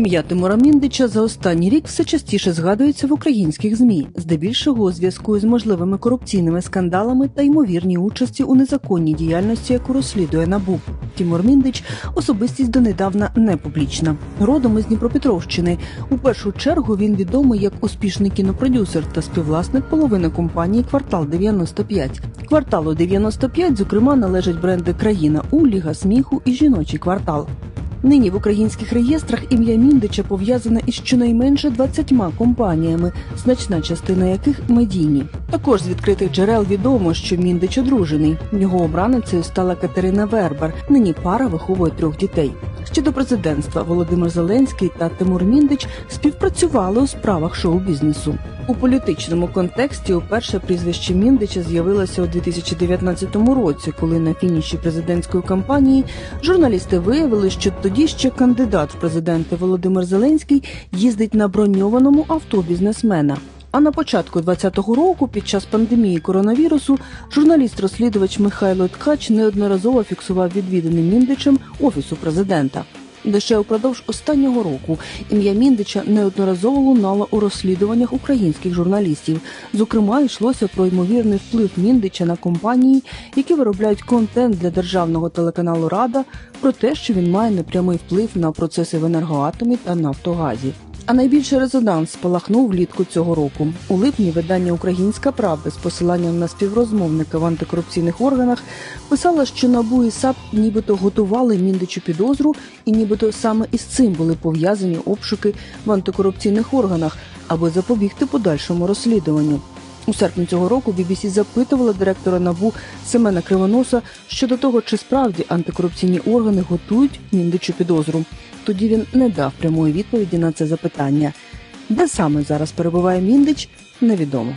Ім'я Тимура Міндича за останній рік все частіше згадується в українських змі, здебільшого у зв'язку з можливими корупційними скандалами та ймовірній участі у незаконній діяльності, яку розслідує НАБУ. Тимур Міндич особистість донедавна не публічна. Родом із Дніпропетровщини. У першу чергу він відомий як успішний кінопродюсер та співвласник половини компанії Квартал 95 Кварталу 95, зокрема, належать бренди Країна У, Ліга сміху і жіночий квартал. Нині в українських реєстрах ім'я Міндича пов'язане із щонайменше 20 компаніями, значна частина яких медійні. Також з відкритих джерел відомо, що Міндич одружений. Його обраницею стала Катерина Вербер. Нині пара виховує трьох дітей. Ще до президентства Володимир Зеленський та Тимур Міндич співпрацювали у справах шоу-бізнесу. У політичному контексті уперше прізвище Міндича з'явилося у 2019 році, коли на фініші президентської кампанії журналісти виявили, що тоді ще кандидат в президенти Володимир Зеленський їздить на броньованому авто бізнесмена. А на початку 2020 року, під час пандемії коронавірусу, журналіст-розслідувач Михайло Ткач неодноразово фіксував відвідини Міндичем офісу президента. Лише упродовж останнього року ім'я Міндича неодноразово лунало у розслідуваннях українських журналістів. Зокрема, йшлося про ймовірний вплив Міндича на компанії, які виробляють контент для державного телеканалу Рада, про те, що він має непрямий вплив на процеси в енергоатомі та Нафтогазі. А найбільший резонанс спалахнув влітку цього року. У липні видання Українська Правда з посиланням на співрозмовника в антикорупційних органах писала, що НАБУ і САП нібито готували Міндичу підозру, і нібито саме із цим були пов'язані обшуки в антикорупційних органах, аби запобігти подальшому розслідуванню. У серпні цього року BBC запитувала директора НАБУ Семена Кривоноса щодо того, чи справді антикорупційні органи готують Міндичу підозру. Тоді він не дав прямої відповіді на це запитання. Де саме зараз перебуває Міндич, невідомо.